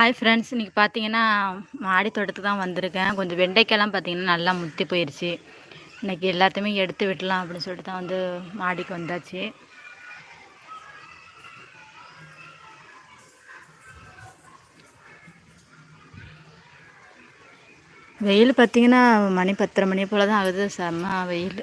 Hi friends இன்றைக்கி பார்த்தீங்கன்னா மாடி தோட்டத்துக்கு தான் வந்திருக்கேன். கொஞ்சம் வெண்டைக்காயெல்லாம் பார்த்தீங்கன்னா நல்லா முத்தி போயிடுச்சு இன்றைக்கி எல்லாத்தையுமே எடுத்து விடலாம் அப்படின்னு சொல்லிட்டு தான் வந்து மாடிக்கு வந்தாச்சு. வெயில் பார்த்தீங்கன்னா மணி பத்தரை மணி போல் தான் ஆகுது. செம்ம வெயில்.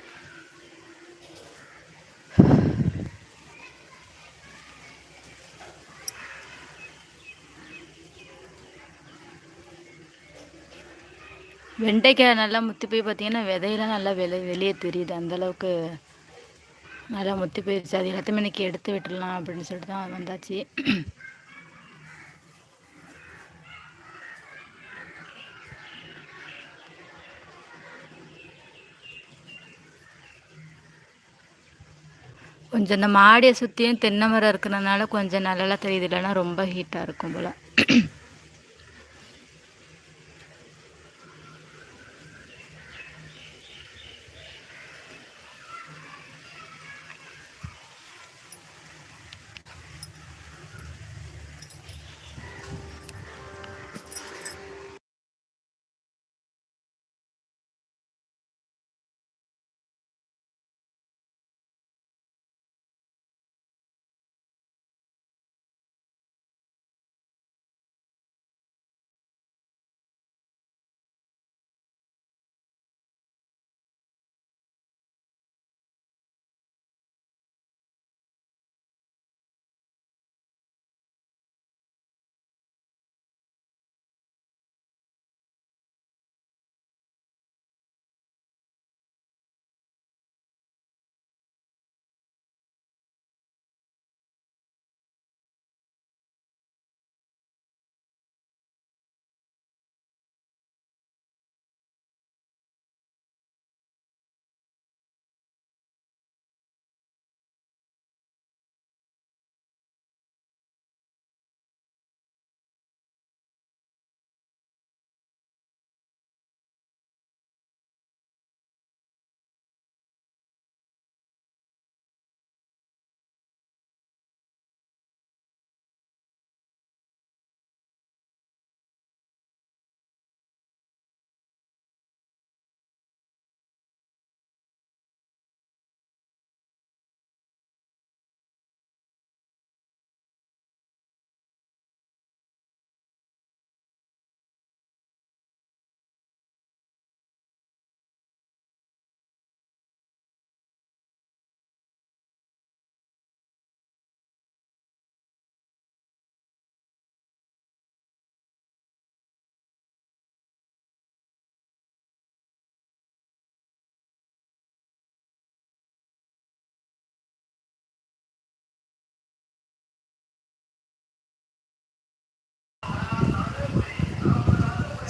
வெண்டைக்காய் நல்லா முத்தி போய் பார்த்தீங்கன்னா விதையெல்லாம் நல்லா வெளி வெளியே தெரியுது. அந்தளவுக்கு நல்லா முத்தி போயிடுச்சு அது எல்லாத்தையுமே இன்றைக்கி எடுத்து விட்டுடலாம் அப்படின்னு சொல்லிட்டு தான் வந்தாச்சு. கொஞ்சம் இந்த மாடியை சுற்றியும் தென்னை மரம் இருக்கிறதுனால கொஞ்சம் நல்லா தெரியுது. இல்லைன்னா ரொம்ப ஹீட்டாக இருக்கும் போல்.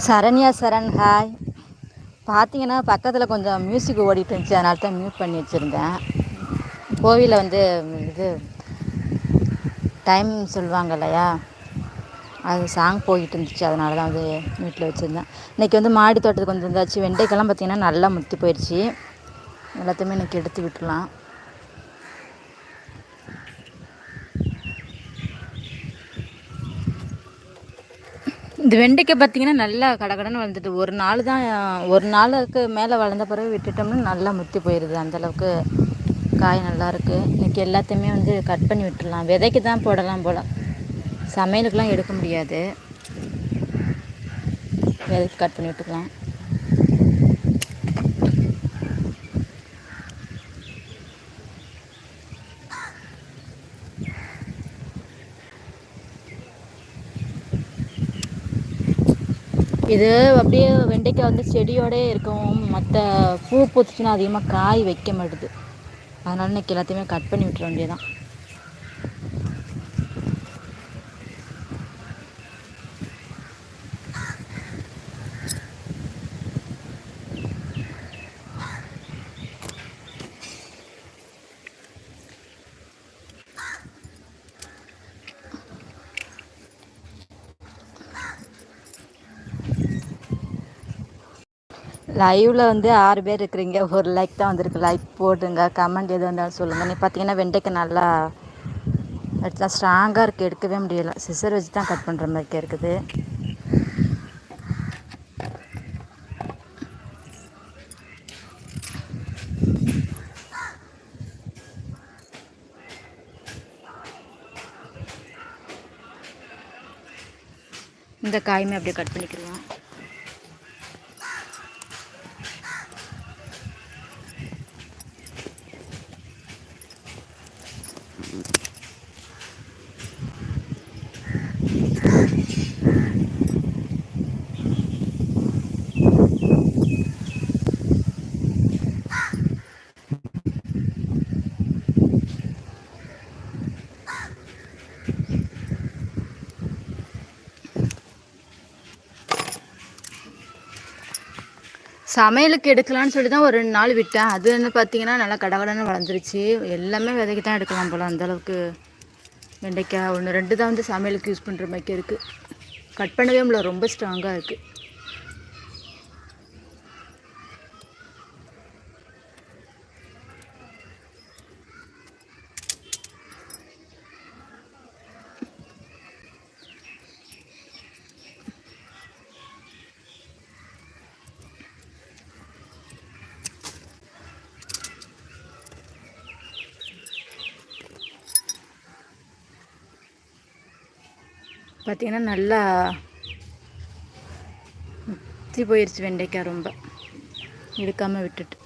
சரண்யா சரண் ஹாய் பார்த்தீங்கன்னா பக்கத்தில் கொஞ்சம் மியூசிக் ஓடிட்டு இருந்துச்சு. அதனால தான் மியூட் பண்ணி வச்சுருந்தேன். கோவிலில் வந்து இது டைம் சொல்லுவாங்க இல்லையா? அது சாங் போயிட்டு இருந்துச்சு. அதனால தான் வந்து வீட்டில் வச்சுருந்தேன். இன்றைக்கி வந்து மாடி தோட்டத்துக்கு வந்து இருந்தாச்சு வெண்டைக்கெல்லாம் பார்த்திங்கன்னா நல்லா முத்தி போயிடுச்சு எல்லாத்தையுமே இன்றைக்கி எடுத்து விட்டுலாம் இந்த வெண்டைக்காய் பார்த்திங்கன்னா நல்லா கடகடன்னு வளர்ந்துட்டு ஒரு நாள் தான் ஒரு நாளுக்கு மேலே வளர்ந்த பிறகு விட்டுட்டோம்னா நல்லா முத்தி போயிடுது அந்தளவுக்கு காய் நல்லாயிருக்கு இன்றைக்கி எல்லாத்தையுமே வந்து கட் பண்ணி விட்டுடலாம். விதைக்கு தான் போடலாம் போல். சமையலுக்கெலாம் எடுக்க முடியாது. விதைக்கு கட் பண்ணி விட்டுக்கலாம். இது அப்படியே வெண்டைக்காய் வந்து செடியோடே இருக்கும் மற்ற பூ பூத்துச்சுன்னா அதிகமாக காய் வைக்க மாட்டுது. அதனால் இன்றைக்கி எல்லாத்தையுமே கட் பண்ணி விட்டுற வேண்டியதான் லைவில் வந்து ஆறு பேர் இருக்கிறீங்க. ஒரு லைக் தான் வந்திருக்கு. லைக் போடுங்க. கமெண்ட் எது வந்தாலும் சொல்லுங்கள் நீ பார்த்தீங்கன்னா வெண்டைக்காய் நல்லா எடுத்தால் ஸ்ட்ராங்காக இருக்குது எடுக்கவே முடியலை. சிசர் வச்சு தான் கட் பண்ணுற மாதிரி இருக்குது. இந்த காயுமே அப்படியே கட் பண்ணிக்கிடுவோம் சமையலுக்கு எடுக்கலாம்னு சொல்லி தான் ஒரு ரெண்டு நாள் விட்டேன். அது வந்து பார்த்தீங்கன்னா நல்லா கடகடன்னு வளர்ந்துருச்சு. எல்லாமே விதைக்கு தான் எடுக்கலாம் போல் அந்தளவுக்கு வெண்டைக்காய் ஒன்று ரெண்டு தான் வந்து சமையலுக்கு யூஸ் பண்ணுற மாதிரி இருக்குது கட் பண்ணவே முடியல. ரொம்ப ஸ்ட்ராங்காக இருக்குது பார்த்திங்கன்னா நல்லா முத்தி போயிடுச்சு வெண்டைக்காய் ரொம்ப. எடுக்காமல் விட்டுட்டு.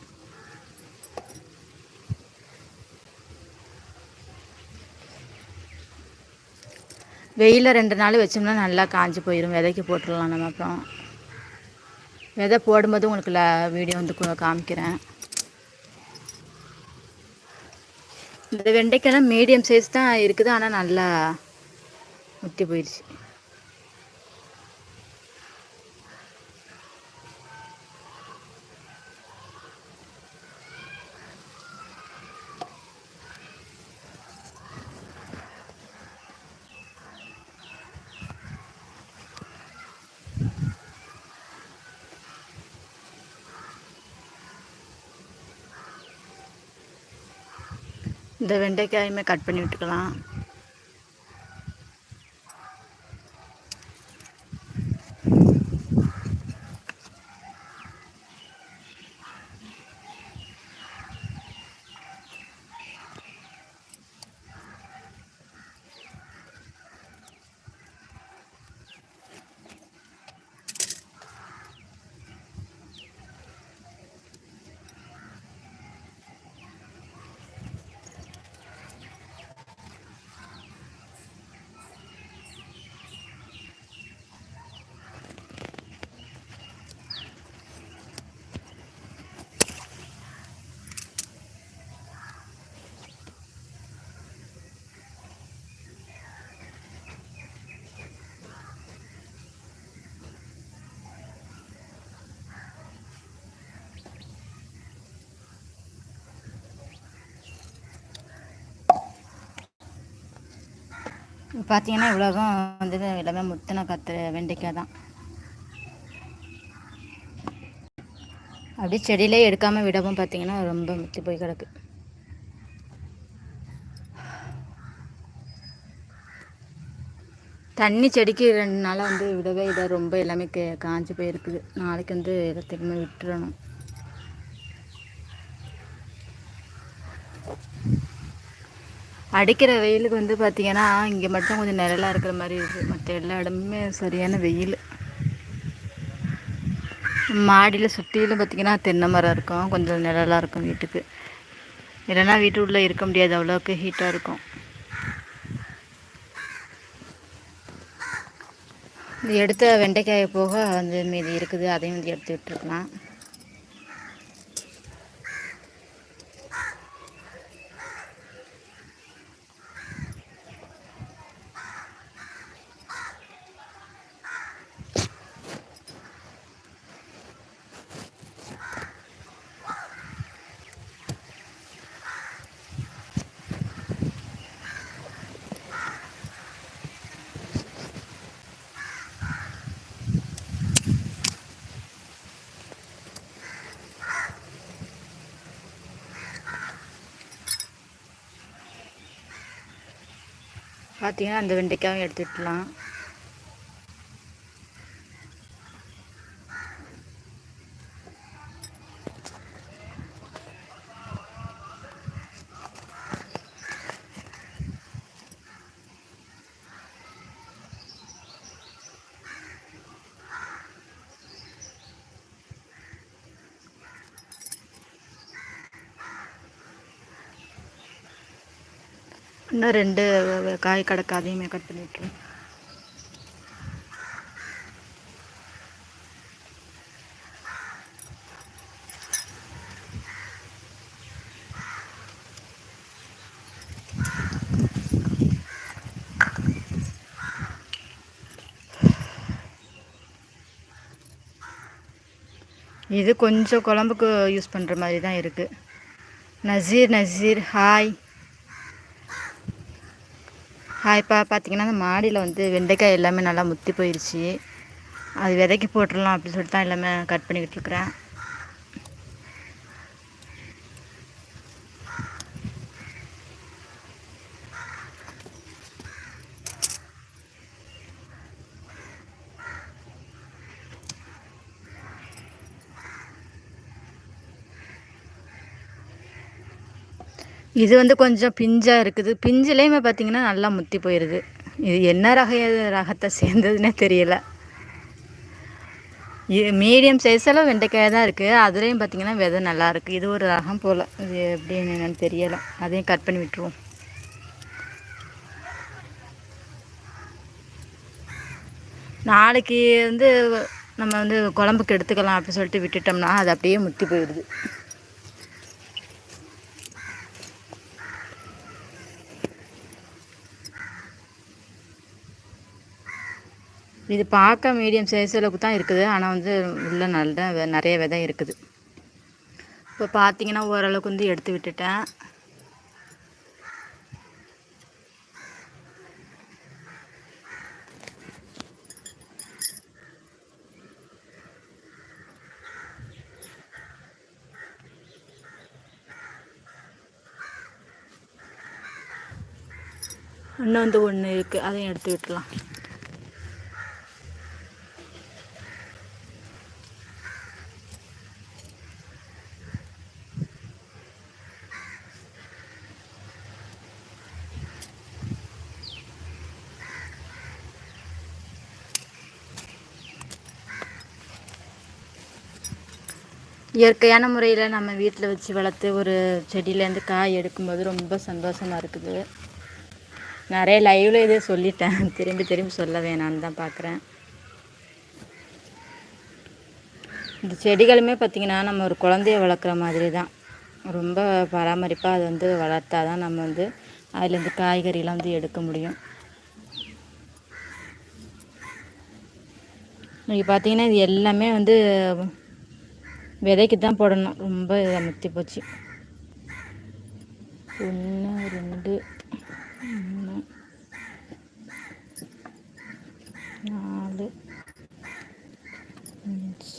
வெயிலில் ரெண்டு நாள் வச்சோம்னா நல்லா காஞ்சி போயிடும் விதைக்கு போட்டுடலாம் நம்ம அப்புறம். விதை போடும்போது உங்களுக்கு வீடியோ வந்து காமிக்கிறேன். இந்த வெண்டைக்காய்லாம் மீடியம் சைஸ் தான் இருக்குது. ஆனால் நல்லா முத்தி போயிடுச்சு இந்த வெண்டைக்காயுமே கட் பண்ணி விட்டுக்கலாம் பார்த்தீங்கன்னா இவ்வளோவும் வந்து எல்லாமே முத்தின கத்து வெண்டைக்காய் தான். அப்படியே செடியிலே எடுக்காமல் விடவும் பார்த்தீங்கன்னா ரொம்ப முத்தி போய் கிடக்கு. தண்ணி செடிக்கு ரெண்டு நாளாக வந்து விடவே இதை ரொம்ப எல்லாமே காஞ்சி போயிருக்குது. நாளைக்கு வந்து இதை திரும்ப விட்டுறணும். அடிக்கிற வெயிலுக்கு வந்து பார்த்திங்கன்னா இங்கே மட்டும் கொஞ்சம் நிழலாக இருக்கிற மாதிரி இருக்குது மற்ற எல்லா இடமுமே சரியான வெயில். மாடியில் சுற்றிலும் பார்த்திங்கன்னா தென்னை மரம் இருக்கும். கொஞ்சம் நிழலாக இருக்கும் வீட்டுக்கு. இல்லைன்னா வீட்டு உள்ளே இருக்க முடியாது. அவ்வளோக்கு ஹீட்டாக இருக்கும். எடுத்த வெண்டைக்காயை போக வந்து மீதி இருக்குது. அதையும் வந்து எடுத்து விட்டுருக்கலாம். பார்த்தீங்கன்னா அந்த வெண்டைக்காயும் எடுத்துக்கலாம். இன்னும் ரெண்டு காய் கிடக்கு அதையுமே கட் பண்ணிட்டுருக்கேன் இது கொஞ்சம் குழம்புக்கு யூஸ் பண்ணுற மாதிரி தான் இருக்குது நசீர் நசீர் ஹாய் ஹாய்ப்பா பார்த்தீங்கன்னா அந்த மாடியில் வந்து வெண்டைக்காய் எல்லாமே நல்லா முத்தி போயிடுச்சு அது விதைக்கு போட்டுடலாம் அப்படின்னு சொல்லிட்டு தான் எல்லாமே கட் பண்ணிக்கிட்டு இருக்கிறேன். இது வந்து கொஞ்சம் பிஞ்சாக இருக்குது. பிஞ்சிலையுமே பார்த்திங்கன்னா நல்லா முத்தி போயிடுது இது என்ன ரக ரகத்தை சேர்ந்ததுன்னே தெரியல. மீடியம் சைஸில் வெண்டைக்காய் தான் இருக்குது அதுலேயும் பார்த்திங்கன்னா விதை நல்லாயிருக்கு இது ஒரு ரகம் போல். இது எப்படி என்னென்னு தெரியலை. அதையும் கட் பண்ணி விட்டுருவோம். நாளைக்கு வந்து நம்ம வந்து குழம்புக்கு எடுத்துக்கலாம் அப்படின்னு சொல்லிட்டு விட்டுட்டோம்னா அது அப்படியே முத்தி போயிடுது. இது பார்க்க மீடியம் சைஸ் அளவுக்கு தான் இருக்குது. ஆனால் வந்து உள்ள நல்ல நிறைய விதை இருக்குது. இப்போ பார்த்தீங்கன்னா ஓரளவுக்கு வந்து எடுத்து விட்டுட்டேன். இன்னும் வந்து ஒன்று இருக்குது அதையும் எடுத்து விட்டுலாம் இயற்கையான முறையில் நம்ம வீட்டில் வச்சு வளர்த்து ஒரு செடியிலேருந்து காய் எடுக்கும்போது ரொம்ப சந்தோஷமாக இருக்குது. நிறைய லைவில் இதே சொல்லிட்டேன். திரும்பி திரும்பி சொல்ல வேணான்னு தான் பார்க்குறேன். இந்த செடிகளுமே பார்த்திங்கன்னா நம்ம ஒரு குழந்தைய வளர்க்குற மாதிரி தான். ரொம்ப பராமரிப்பாக அது வந்து வளர்த்தா தான் நம்ம வந்து அதுலேருந்து காய்கறிலாம் வந்து எடுக்க முடியும். இன்றைக்கி பார்த்திங்கன்னா இது எல்லாமே வந்து விதைக்கு தான் போடணும். ரொம்ப அமுத்தி போச்சு. ஒன்று ரெண்டு மூணு நாலு அஞ்சு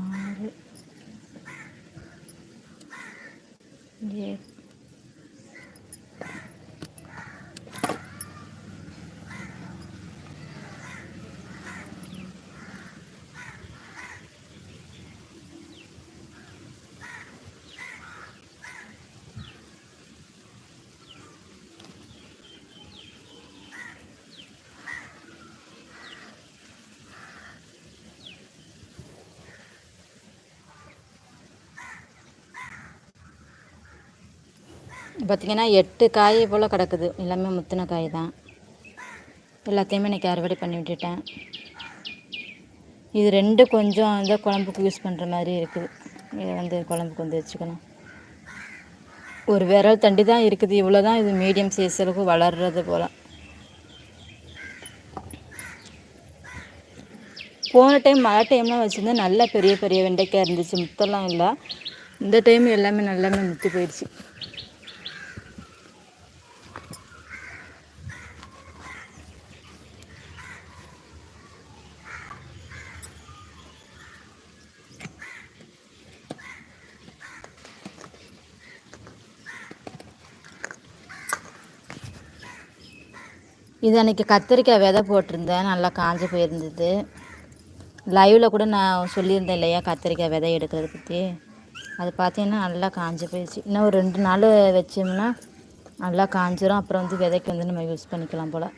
ஆறு ஏழு பார்த்திங்கன்னா எட்டு காய் போல் கிடக்குது. எல்லாமே முத்தின காய் தான். எல்லாத்தையுமே இன்றைக்கி அறுவடை பண்ணி விட்டுட்டேன். இது ரெண்டு கொஞ்சம் இந்த குழம்புக்கு யூஸ் பண்ணுற மாதிரி இருக்குது. இதை வந்து குழம்புக்கு வந்து வச்சுக்கணும். ஒரு விரல் தண்டி தான் இருக்குது. இவ்வளோ தான் இது மீடியம் சைஸ் அளவுக்கு வளர்றது போல். போன டைம் மழை டைம்லாம் வச்சுருந்தா நல்லா பெரிய பெரிய வெண்டைக்காய் இருந்துச்சு. முத்தெல்லாம் இல்லை. இந்த டைம் எல்லாமே நல்லாமே முத்தி போயிடுச்சு. இது அன்றைக்கி கத்திரிக்காய் விதை போட்டிருந்தேன். நல்லா காஞ்சு போயிருந்தது. லைவில் கூட நான் சொல்லியிருந்தேன் இல்லையா கத்திரிக்காய் விதை எடுக்கிறத பற்றி அது பார்த்தீங்கன்னா நல்லா காஞ்சி போயிடுச்சு இன்னும் ஒரு ரெண்டு நாள் வச்சோம்னா நல்லா காஞ்சிரும். அப்புறம் வந்து விதைக்கு வந்து நம்ம யூஸ் பண்ணிக்கலாம் போல்.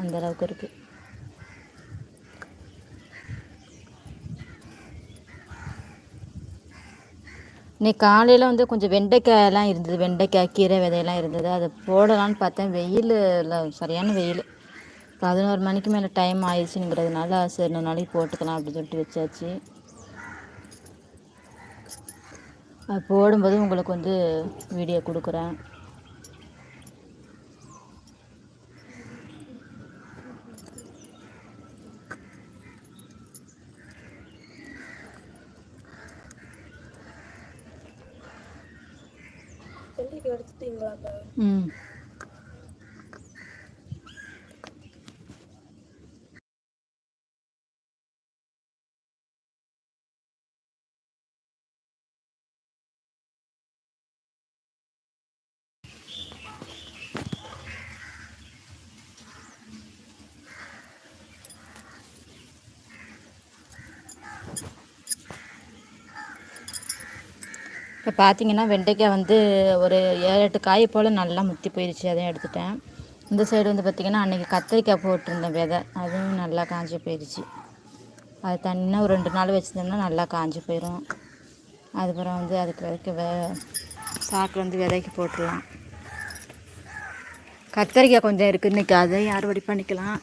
அந்த அளவுக்கு இருக்குது இன்னைக்கு காலையில் வந்து கொஞ்சம் வெண்டைக்காயெல்லாம் இருந்தது. வெண்டைக்காய் கீரை விதையெல்லாம் இருந்தது. அதை போடலான்னு பார்த்தேன். வெயில் இல்லை சரியான வெயில். பதினோரு மணிக்கு மேலே டைம் ஆயிடுச்சுங்கிறதுனால சரி ரெண்டு நாளைக்கு போட்டுக்கலாம் அப்படின்னு சொல்லிட்டு வச்சாச்சு. அது போடும்போது உங்களுக்கு வந்து வீடியோ கொடுக்குறேன். 嗯。பார்த்தீங்கன்னா வெண்டைக்காய் வந்து ஒரு ஏழு எட்டு காய் போல் நல்லா முத்தி போயிடுச்சு அதையும் எடுத்துட்டேன். இந்த சைடு வந்து பார்த்திங்கன்னா அன்றைக்கி கத்திரிக்காய் போட்டிருந்தேன் விதை அதுவும் நல்லா காஞ்சி போயிடுச்சு அது தனியாக ஒரு ரெண்டு நாள் வச்சுருந்தோம்னா நல்லா காஞ்சி போயிடும் அதுக்கப்புறம் வந்து அதுக்கு வரைக்கும் வே சாக்கு வந்து விதைக்கு போட்டுடலாம். கத்திரிக்காய் கொஞ்சம் இருக்குது இன்றைக்கி அதையும் அறுவடை பண்ணிக்கலாம்?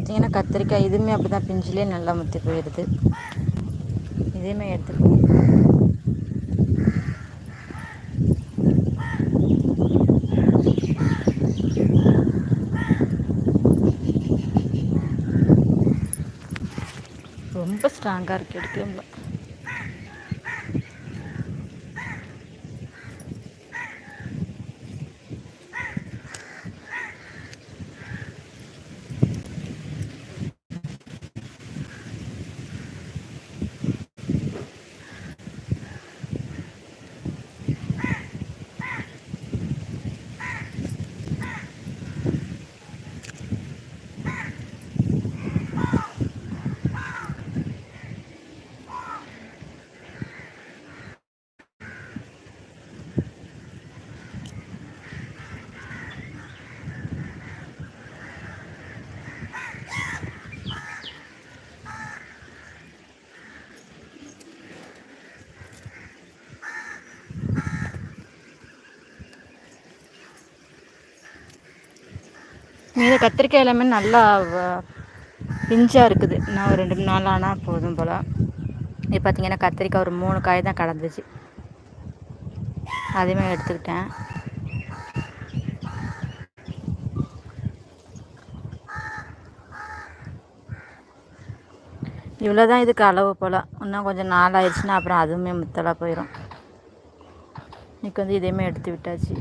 பார்த்தீங்கன்னா கத்திரிக்காய் இதுவுமே அப்படி தான் பிஞ்சிலே நல்லா முத்தி போயிடுது. இதையுமே எடுத்துக்குவோம். ரொம்ப ஸ்ட்ராங்காக இருக்குது எடுக்கல மீது கத்திரிக்காய் எல்லாமே நல்லா பிஞ்சாக இருக்குது. இன்னும் ஒரு ரெண்டு மூணு நாள் ஆனால் போதும் போல். இது பார்த்திங்கன்னா கத்திரிக்காய் ஒரு மூணு காய் தான் கடந்துச்சு அதையுமே எடுத்துக்கிட்டேன். இவ்வளோ தான் இதுக்கு அளவு போல். இன்னும் கொஞ்சம் நாள் ஆயிடுச்சுன்னா அப்புறம் அதுவுமே முத்தலாக போயிடும் இன்றைக்கி வந்து இதையுமே எடுத்து விட்டாச்சு.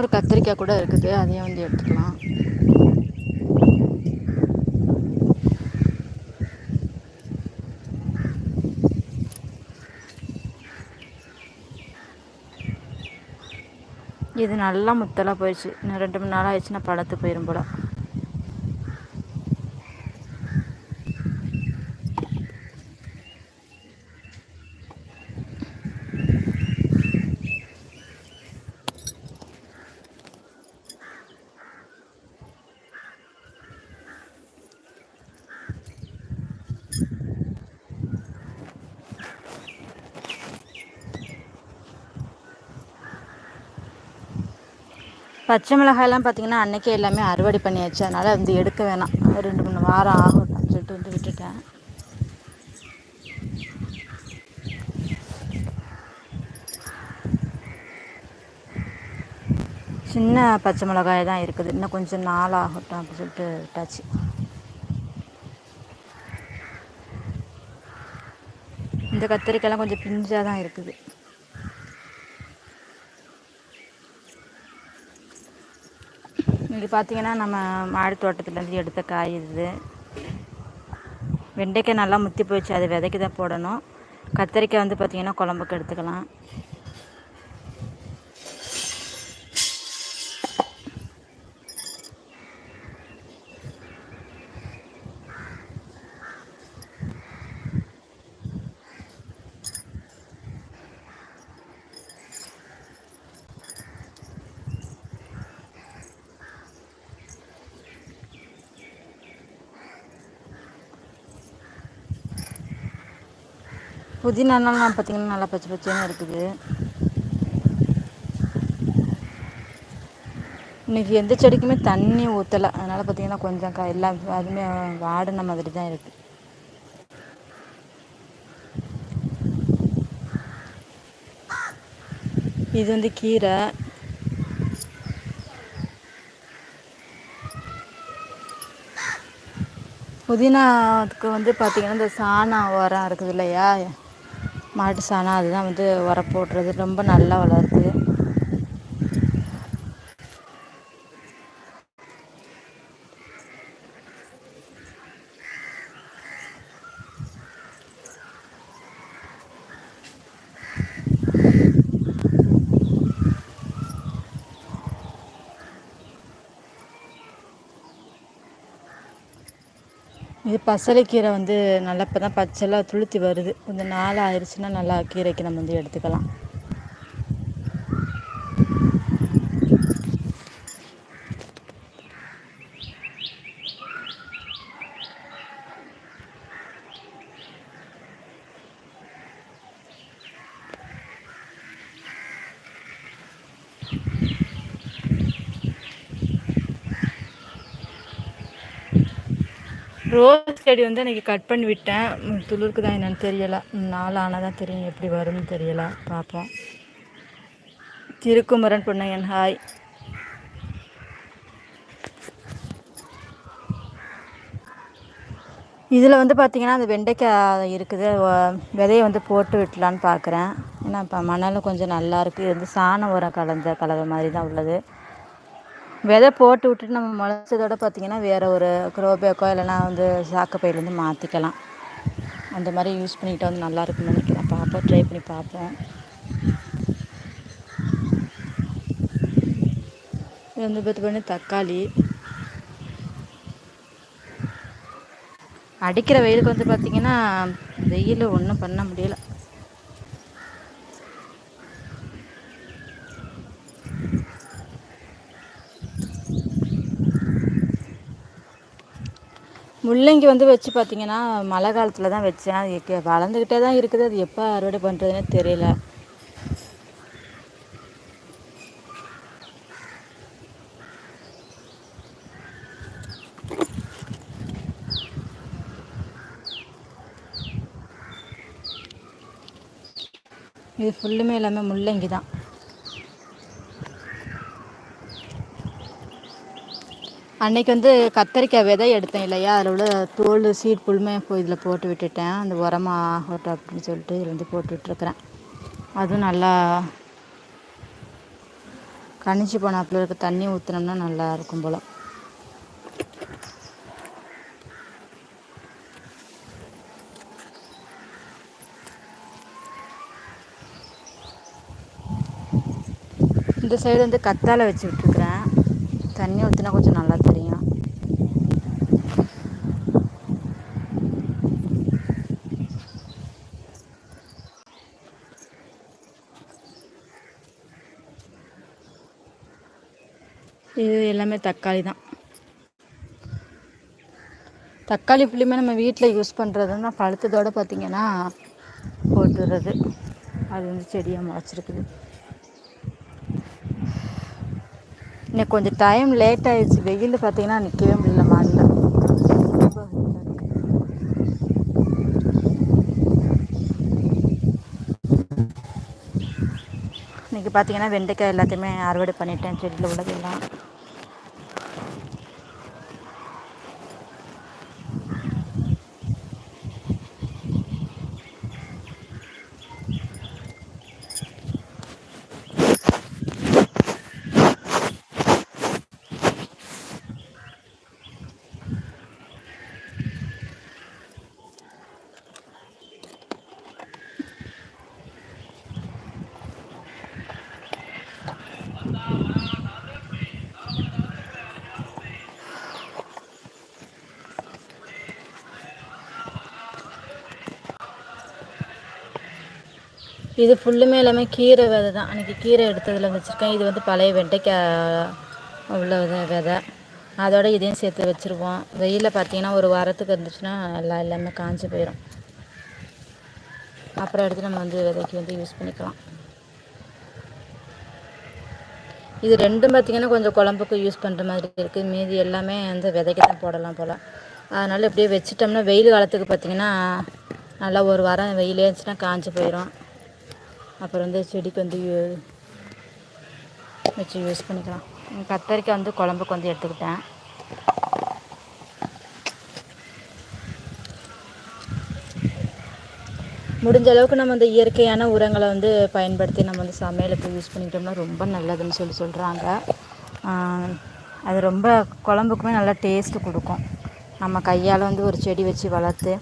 இன்னொரு கத்திரிக்காய் கூட இருக்குது. அதையும் வந்து எடுத்துக்கலாம். இது நல்லா முத்தலாக போயிடுச்சு. இன்னும் ரெண்டு மூணு நாள் ஆயிடுச்சுன்னா பழத்து போயிடும் போல. பச்சை மிளகாயெல்லாம் பார்த்திங்கன்னா அன்றைக்கே எல்லாமே அறுவடை பண்ணியாச்சு. அதனால் வந்து எடுக்க வேணாம். ரெண்டு மூணு வாரம் ஆகும் அப்படின்னு சொல்லிட்டு வந்து விட்டுட்டேன். சின்ன பச்சை மிளகாய் தான் இருக்குது. இன்னும் கொஞ்சம் நாள் ஆகட்டும் அப்படின்னு சொல்லிட்டு விட்டாச்சு. இந்த கத்திரிக்காயெல்லாம் கொஞ்சம் பிஞ்சாக தான் இருக்குது. இங்கே பார்த்தீங்கன்னா நம்ம மாடி தோட்டத்துலேருந்து எடுத்த காய் இது. வெண்டைக்காய் நல்லா முத்தி போயிடுச்சு அது விதைக்கு தான் போடணும். கத்திரிக்காய் வந்து பார்த்திங்கன்னா குழம்புக்கு எடுத்துக்கலாம். புதினாலாம் பார்த்தீங்கன்னா நல்லா பச்சை பச்சைன்னு இருக்குது. இன்றைக்கி எந்த செடிக்குமே தண்ணி ஊற்றலை அதனால் பார்த்திங்கன்னா கொஞ்சம் கா எல்லாம் அதுவுமே வாடின மாதிரி தான் இருக்குது இது வந்து கீரை. புதினாவுக்கு வந்து பார்த்திங்கன்னா இந்த சாணம் உரம் இருக்குது இல்லையா? மாட்டு சாணம் அதுதான் வந்து உரம் போடுறது. ரொம்ப நல்லா வளருது இது பசலைக்கீரை வந்து நல்லா இப்போ தான் பச்சைலாம் துளுத்தி வருது. கொஞ்சம் நாள் ஆயிடுச்சுன்னா நல்லா கீரைக்கு நம்ம வந்து எடுத்துக்கலாம். ரோஸ் செடி வந்து இன்றைக்கி கட் பண்ணி விட்டேன். துளிருக்கு தான் என்னென்னு தெரியலை. நாள் ஆனால் தான் தெரியும் எப்படி வரும்னு தெரியலை. பார்ப்போம் திருக்குமரன் பொன்னையன் ஹாய் இதில் வந்து பார்த்திங்கன்னா அந்த வெண்டைக்காய் இருக்குது. விதையை வந்து போட்டு விட்டலான்னு பார்க்குறேன் ஏன்னா இப்போ மணலும் கொஞ்சம் நல்லா இருக்குது இது வந்து சாண உரம் கலந்த கலவை மாதிரி தான் உள்ளது. விதை போட்டு விட்டுட்டு நம்ம முளைச்சதோட பார்த்திங்கன்னா வேறு ஒரு க்ரோபேக்கோ இல்லைனா வந்து சாக்கப்பையிலேருந்து மாற்றிக்கலாம் அந்த மாதிரி யூஸ் பண்ணிக்கிட்டு வந்து நல்லா இருக்குன்னு நினைக்கிறேன். பார்ப்போம் ட்ரை பண்ணி பார்ப்போம். இது வந்து பார்த்து பண்ணி தக்காளி. அடிக்கிற வெயிலுக்கு வந்து பார்த்திங்கன்னா வெயில் ஒன்றும் பண்ண முடியலை. முள்ளங்கி வந்து வச்சு பார்த்தீங்கன்னா மழை காலத்தில் தான் வச்சேன். அது வளர்ந்துக்கிட்டே தான் இருக்குது. அது எப்போ அறுவடை பண்ணுறதுனே தெரியல. இது ஃபுல்லுமே எல்லாமே முள்ளங்கி தான் அன்னைக்கு வந்து கத்தரிக்காய் விதை எடுத்தேன் இல்லையா? அதில் உள்ள தோல் சீட் புல்மே போய் இதில் போட்டு விட்டுட்டேன். அந்த உரமாக ஆகட்டும் அப்படின்னு சொல்லிட்டு இதில் வந்து போட்டு விட்டுருக்குறேன். அதுவும் நல்லா கணிச்சு போனாப்புல இருக்க தண்ணி ஊற்றினோம்னா நல்லா இருக்கும் போல். இந்த சைடு வந்து கத்தாழை வச்சு விட்டுருக்குறேன். தண்ணி ஊற்றினா கொஞ்சம் நல்லா தெரியும் இது எல்லாமே தக்காளி தான். தக்காளி புளியுமே நம்ம வீட்டில் யூஸ் பண்ணுறதுன்னா பழுத்ததோடு பார்த்திங்கன்னா போட்டுடுறது அது வந்து செடியாக முளைச்சிருக்குது. இன்னைக்கு கொஞ்சம் டைம் லேட் ஆகிடுச்சு வெயில் பார்த்திங்கன்னா நிற்கவே முடியல மாடியில். இன்றைக்கி பார்த்திங்கன்னா இன்னைக்கு பார்த்தீங்கன்னா வெண்டைக்காய் எல்லாத்தையுமே அறுவடை பண்ணிட்டேன். செடியில் உள்ளதெல்லாம். இது ஃபுல்லுமே எல்லாமே கீரை விதை தான் அன்றைக்கி கீரை எடுத்ததில் வச்சுருக்கேன். இது வந்து பழைய வெண்டைக்காய் உள்ள விதை அதோட இதையும் சேர்த்து வச்சுருவோம். வெயிலில் பார்த்தீங்கன்னா ஒரு வாரத்துக்கு இருந்துச்சுன்னா எல்லாம் எல்லாமே காஞ்சி போயிடும் அப்புறம் எடுத்து நம்ம வந்து விதைக்கு வந்து யூஸ் பண்ணிக்கலாம். இது ரெண்டும் பார்த்திங்கன்னா கொஞ்சம் குழம்புக்கு யூஸ் பண்ணுற மாதிரி இருக்குது மீதி எல்லாமே வந்து விதைக்கு தான் போடலாம் போல். அதனால் இப்படியே வச்சிட்டோம்னா வெயில் காலத்துக்கு பார்த்திங்கன்னா நல்லா ஒரு வாரம் வெயிலே இருந்துச்சுன்னா காஞ்சி போயிடும் அப்புறம் வந்து செடிக்கு வந்து யூ- வச்சு யூஸ் பண்ணிக்கலாம். கத்தரிக்காய் வந்து குழம்புக்கு வந்து எடுத்துக்கிட்டேன். முடிஞ்ச அளவுக்கு நம்ம இந்த இயற்கையான உரங்களை வந்து பயன்படுத்தி நம்ம வந்து சமையலுக்கு யூஸ் பண்ணிக்கிட்டோம்னா ரொம்ப நல்லதுன்னு சொல்லி சொல்கிறாங்க அது ரொம்ப குழம்புக்குமே நல்லா டேஸ்ட்டு கொடுக்கும். நம்ம கையால் வந்து ஒரு செடி வச்சு வளர்த்து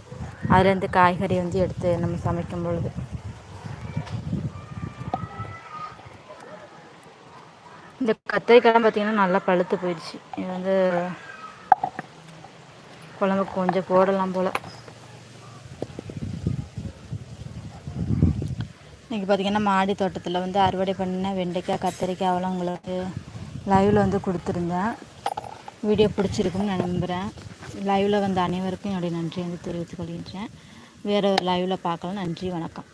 அதுலேருந்து காய்கறி வந்து எடுத்து நம்ம சமைக்கும் பொழுது. இந்த கத்திரிக்காய்லாம் பார்த்திங்கன்னா நல்லா பழுத்து போயிடுச்சு. இது வந்து குழம்புக்கு கொஞ்சம் போடலாம் போல். இன்றைக்கி பார்த்தீங்கன்னா மாடி தோட்டத்தில் வந்து அறுவடை பண்ண வெண்டைக்காய் கத்திரிக்காயெல்லாம் உங்களுக்கு லைவில் வந்து கொடுத்துருந்தேன். வீடியோ பிடிச்சிருக்குன்னு நான் நம்புகிறேன் லைவில் வந்த அனைவருக்கும் என்னுடைய நன்றி வந்து தெரிவித்துக் கொள்கின்றேன். வேறு ஒரு லைவில் பார்க்கலாம். நன்றி வணக்கம்.